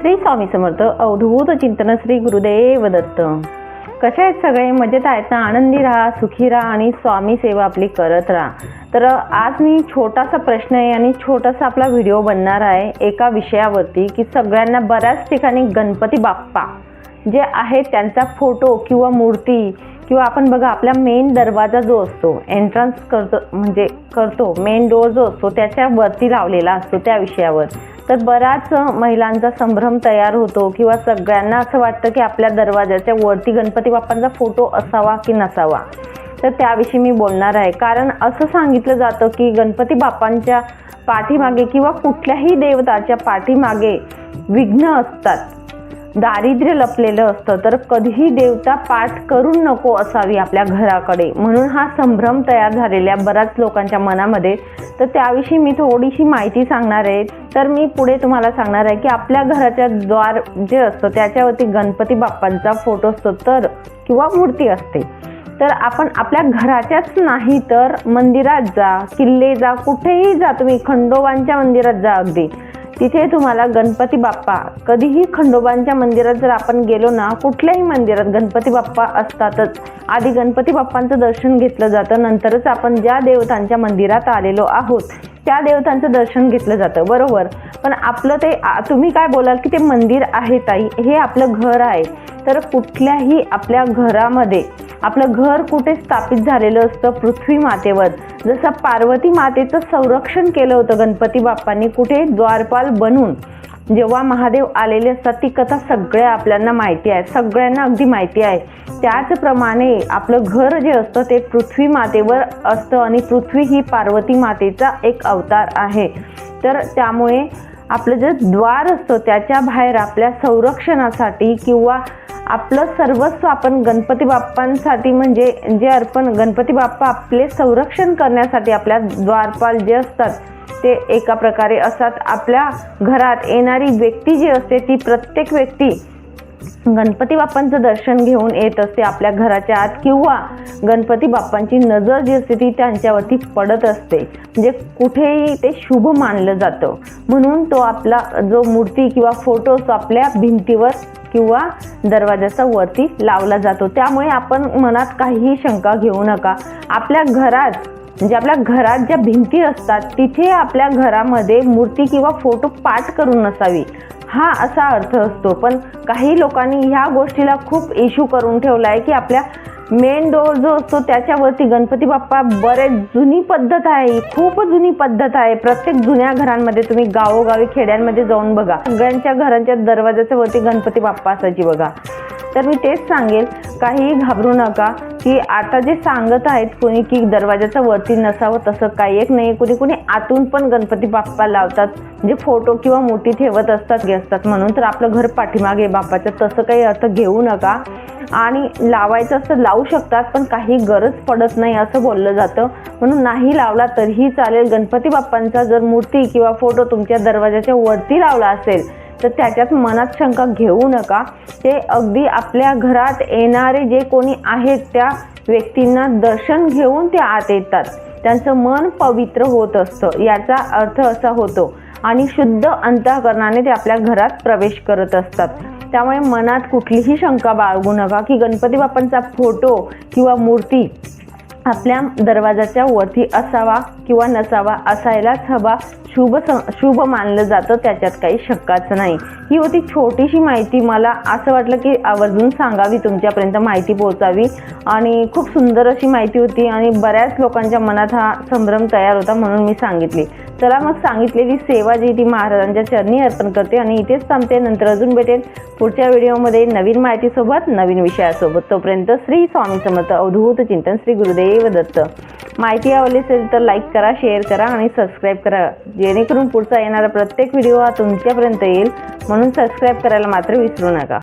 श्री स्वामी समर्थ अवधूत चिंतन श्री गुरुदेव दत्त. कसे आहेत सगळे? मजेत आहेत ना? आनंदी राहा सुखी राहा आणि स्वामी सेवा आपली करत राहा. तर आज मी छोटासा प्रश्न आहे आणि छोटासा आपला व्हिडिओ बनणार आहे एका विषयावरती की सगळ्यांना बऱ्याच ठिकाणी गणपती बाप्पा जे आहेत त्यांचा फोटो किंवा मूर्ती किंवा आपण बघा आपला मेन दरवाजा जो असतो एंट्रन्स करतो म्हणजे करतो मेन डोअर जो असतो त्याच्यावरती लावलेला असतो त्या विषयावर. तर बराच महिलांचा संभ्रम तयार होतो किंवा सगळ्यांना असं वाटतं की आपल्या दरवाजाच्या वरती गणपती बाप्पांचा फोटो असावा की नसावा. तर त्याविषयी मी बोलणार आहे. कारण असं सांगितलं जातं की गणपती बाप्पांच्या पाठीमागे किंवा कुठल्याही देवताच्या पाठीमागे विघ्न असतात. दारिद्र्य लपलेलं असतं तर कधीही देवता पाठ करून नको असावी आपल्या घराकडे. म्हणून हा संभ्रम तयार झालेल्या बऱ्याच लोकांच्या मनामध्ये तर त्याविषयी मी थोडीशी माहिती सांगणार आहे. तर मी पुढे तुम्हाला सांगणार आहे की आपल्या घराच्या द्वार जे असतं त्याच्यावरती गणपती बाप्पांचा फोटो असतो तर किंवा मूर्ती असते. तर आपण आपल्या घराच्याच नाही तर मंदिरात जा किल्ले जा कुठेही जा तुम्ही खंडोबांच्या मंदिरात जा अगदी. तिथे तुम्हाला गणपती बाप्पा कधीही खंडोबांच्या मंदिरात जर आपण गेलो ना कुठल्याही मंदिरात गणपती बाप्पा असतातच. आधी गणपती बाप्पांचं दर्शन घेतलं जातं नंतरच आपण ज्या देवतांच्या मंदिरात आलेलो आहोत त्या देवतांचं दर्शन घेतलं जातं बरोबर? पण आपलं ते तुम्ही काय बोलाल की ते मंदिर आहे ताई हे आपलं घर आहे. तर कुठल्याही आपल्या घरामध्ये आपलं घर कुठे स्थापित झालेलं असतं पृथ्वी मातेवर? जसं पार्वती मातेचं संरक्षण केलं होतं गणपती बाप्पांनी कुठे? द्वारपाल बनून. जेव्हा महादेव आलेले असतात ती कथा सगळ्या आपल्याला माहिती आहे सगळ्यांना अगदी माहिती आहे. त्याचप्रमाणे आपलं घर जे असतं ते पृथ्वी मातेवर असतं आणि पृथ्वी ही पार्वती मातेचा एक अवतार आहे. तर त्यामुळे आपलं जे द्वार असतं त्याच्या बाहेर आपल्या संरक्षणासाठी किंवा आपलं सर्वस्व आपण गणपती बाप्पांसाठी म्हणजे जे अर्पण गणपती बाप्पा आपले संरक्षण करण्यासाठी आपल्या द्वारपाल जे असतात ते एका प्रकारे असतात. आपल्या घरात येणारी व्यक्ती जी असते ती प्रत्येक व्यक्ती गणपती बाप्पांचं दर्शन घेऊन येत असते आपल्या घराच्या आत किंवा गणपती बाप्पांची नजर जी असते ती त्यांच्यावरती पडत असते. म्हणजे कुठेही ते शुभ मानलं जातं. म्हणून तो आपला जो मूर्ती किंवा फोटो आपल्या भिंतीवर किंवा दरवाजाचा वरती लावला जातो. त्यामुळे आपण मनात काहीही शंका घेऊ नका. आपल्या घरात म्हणजे आपल्या घरात ज्या भिंती असतात तिथे आपल्या घरामध्ये मूर्ती किंवा फोटो पाठ करून नसावी. हा असा अर्थ असतो. पण काही लोकांनी ह्या गोष्टीला खूप इश्यू करून ठेवला आहे की आपल्या मेन डोअर जो असतो त्याच्यावरती गणपती बाप्पा बरेच जुनी पद्धत आहे. खूप जुनी पद्धत आहे. प्रत्येक जुन्या घरांमध्ये तुम्ही गावोगावी खेड्यांमध्ये जाऊन बघा. सगळ्यांच्या घरांच्या दरवाजाच्या वरती गणपती बाप्पा असायची बघा. तर मी तेच सांगेल काहीही घाबरू नका की आता जे सांगत आहेत कोणी की दरवाजाच्या वरती नसावं तसं काही एक नाही. कोणी कोणी आतून पण गणपती बाप्पा लावतात म्हणजे फोटो किंवा मूर्ती ठेवत असतात घेतात. म्हणून तर आपलं घर पाठीमागे बाप्पाचं तसं काही अर्थ घेऊ नका. आणि लावायचं असं लावू शकतात पण काही गरज पडत नाही असं बोललं जातं. म्हणून नाही लावला तरीही चालेल. गणपती बाप्पांचा जर मूर्ती किंवा फोटो तुमच्या दरवाजाच्या वरती लावला असेल तर त्याच्यात मनात शंका घेऊ नका. ते अगदी आपल्या घरात येणारे जे कोणी आहेत त्या व्यक्तींना दर्शन घेऊन ते आत येतात. त्यांचं मन पवित्र होत असतं. याचा अर्थ असा होतो. आणि शुद्ध अंतःकरणाने ते आपल्या घरात प्रवेश करत असतात. त्यामुळे मनात कुठलीही शंका बाळगू नका की गणपती बाप्पांचा फोटो किंवा मूर्ती आपल्या दरवाजाच्या वरती असावा किंवा नसावा असायलाच हवा. शुभ स- शुभ मानलं जातं त्याच्यात काही शक्काच नाही. ही होती छोटीशी माहिती. मला असं वाटलं की आवर्जून सांगावी तुमच्यापर्यंत माहिती पोहोचावी. आणि खूप सुंदर अशी माहिती होती आणि बऱ्याच लोकांच्या मनात हा संभ्रम तयार होता म्हणून मी सांगितली. चला मग सांगितलेली सेवा जी ती महाराजांच्या चरणी अर्पण करते आणि इथेच थांबते. नंतर अजून भेटेल पुढच्या व्हिडिओमध्ये नवीन माहितीसोबत नवीन विषयासोबत. तोपर्यंत श्री स्वामी समर्थ अवधूत चिंतन श्री गुरुदेव दत्त. माहिती आवडली असेल तर लाईक करा शेअर करा आणि सबस्क्राईब करा. जेणेकरून पुढचा येणारा प्रत्येक व्हिडिओ हा तुमच्यापर्यंत येईल. म्हणून सबस्क्राईब करायला मात्र विसरू नका.